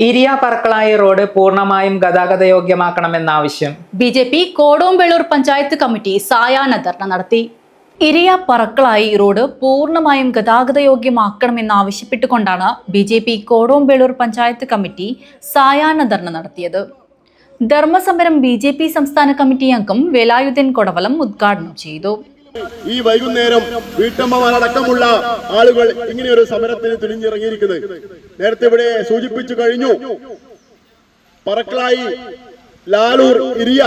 Iriya Parakkalayi road പൂർണമായും ഗതാഗതയോഗ്യമാക്കണമെന്ന ആവശ്യം B J P Kodombelur panchayat committee സായാഹ്ന ധർണ നടത്തി. ഇരിയ പറക്കളായി റോഡ് പൂർണമായും ഗതാഗതയോഗ്യമാക്കണമെന്നാവശ്യപ്പെട്ടുകൊണ്ടാണ് B J P Kodombelur panchayat committee സായാഹ്ന ധർണ നടത്തിയത്. ധർമ്മസമരം ബി ജെ പി സംസ്ഥാന കമ്മിറ്റി അംഗം വേലായുധൻ കൊടവലം ഉദ്ഘാടനം ചെയ്തു. ഈ വൈകുന്നേരം വീട്ടമ്മമാരടക്കമുള്ള ആളുകൾ ഇങ്ങനെയൊരു സമരത്തിന് തുനിഞ്ഞിറങ്ങിയിരിക്കുന്നത്. നേരത്തെ ഇവിടെ സൂചിപ്പിച്ചു കഴിഞ്ഞു. പറക്കളായി ലാലൂർ ഇരിയ.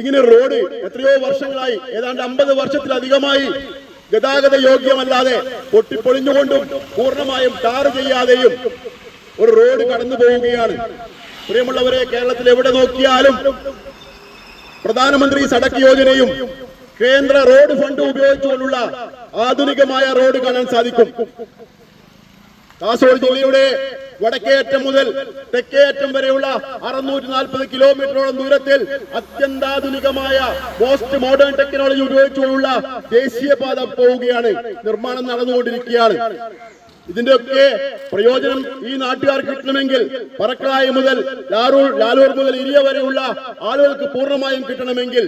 ഇങ്ങനെ റോഡ് എത്രയോ വർഷങ്ങളായി ഏതാണ്ട് അമ്പത് വർഷത്തിലധികമായി ഗതാഗത യോഗ്യമല്ലാതെ പൊട്ടിപ്പൊളിഞ്ഞുകൊണ്ടും പൂർണമായും ടാർ ചെയ്യാതെയും ഒരു റോഡ് കടന്നു പോവുകയാണ്. പ്രിയമുള്ളവരെ കേരളത്തിൽ എവിടെ നോക്കിയാലും പ്രധാനമന്ത്രി സടക്ക് യോജനയും കേന്ദ്ര റോഡ് ഫണ്ട് ഉപയോഗിച്ചുകൊണ്ടുള്ള ആധുനികമായ റോഡ് കാണാൻ സാധിക്കും. കാസർഗോഡ് ജില്ലയുടെ വടക്കേറ്റം മുതൽ തെക്കേറ്റം വരെയുള്ള അറുന്നൂറ്റി നാൽപ്പത് കിലോമീറ്ററോളം ദൂരത്തിൽ അത്യന്താധുനികമായ മോസ്റ്റ് മോഡേൺ ടെക്നോളജി ഉപയോഗിച്ചുകൊണ്ടുള്ള ദേശീയപാത പോവുകയാണ്. നിർമ്മാണം നടന്നുകൊണ്ടിരിക്കുകയാണ്. ഇതിന്റെയൊക്കെ പ്രയോജനം ഈ നാട്ടുകാർക്ക് കിട്ടണമെങ്കിൽ പറക്കായ മുതൽ ലാറൂർ ലാലൂർ മുതൽ ഇരിയ വരെയുള്ള ആളുകൾക്ക് പൂർണമായും കിട്ടണമെങ്കിൽ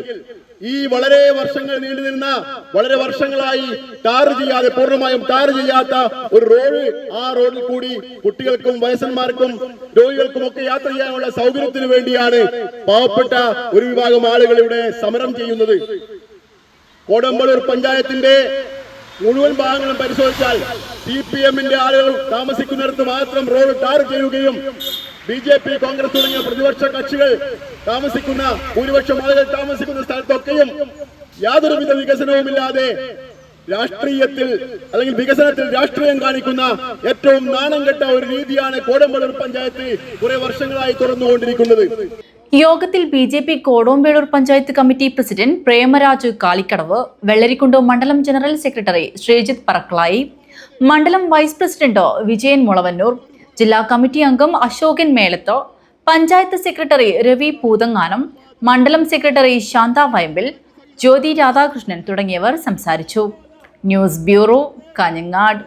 ഈ വളരെ വർഷങ്ങൾ നീണ്ടുനിന്ന വളരെ വർഷങ്ങളായി ടാർ ചെയ്യാതെ പൂർണമായും ടാർ ചെയ്യാത്ത ഒരു റോഡ് ആ റോഡിൽ കൂടി കുട്ടികൾക്കും വയസ്സന്മാർക്കും രോഗികൾക്കും ഒക്കെ യാത്ര ചെയ്യാനുള്ള സൗകര്യത്തിന് വേണ്ടിയാണ് പാവപ്പെട്ട ഒരു വിഭാഗം ആളുകൾ ഇവിടെ സമരം ചെയ്യുന്നത്. കോടമ്പളൂർ പഞ്ചായത്തിന്റെ മുഴുവൻ ഭാഗങ്ങളും പരിശോധിച്ചാൽ സി പി എമ്മിന്റെ ആളുകൾ താമസിക്കുന്നിടത്ത് മാത്രം റോഡ് ടാർ ചെയ്യുകയും ബി ജെ പി കോൺഗ്രസ് തുടങ്ങിയ പ്രതിപക്ഷ കക്ഷികൾ താമസിക്കുന്ന ഭൂരിപക്ഷം ആളുകൾ താമസിക്കുന്ന സ്ഥലത്തൊക്കെയും യാതൊരുവിധ വികസനവുമില്ലാതെ രാഷ്ട്രീയത്തിൽ അല്ലെങ്കിൽ വികസനത്തിൽ രാഷ്ട്രീയം കാണിക്കുന്ന ഏറ്റവും നാണം കെട്ട ഒരു രീതിയാണ് കോടമ്പളൂർ പഞ്ചായത്ത് കുറെ വർഷങ്ങളായി തുറന്നുകൊണ്ടിരിക്കുന്നത്. യോഗത്തിൽ B J P Kodombelur panchayat committee president Premaraju Kalikkadavu Vellarikkundu മണ്ഡലം ജനറൽ സെക്രട്ടറി ശ്രീജിത്ത് പറക്കളായി മണ്ഡലം വൈസ് പ്രസിഡന്റ് വിജയൻ മുളവന്നൂർ ജില്ലാ കമ്മിറ്റി അംഗം അശോകൻ മേലത്തോ പഞ്ചായത്ത് സെക്രട്ടറി രവി പൂതങ്ങാനം മണ്ഡലം സെക്രട്ടറി ശാന്ത വയമ്പിൽ ജ്യോതി രാധാകൃഷ്ണൻ തുടങ്ങിയവർ സംസാരിച്ചു. News bureau Kanhangad.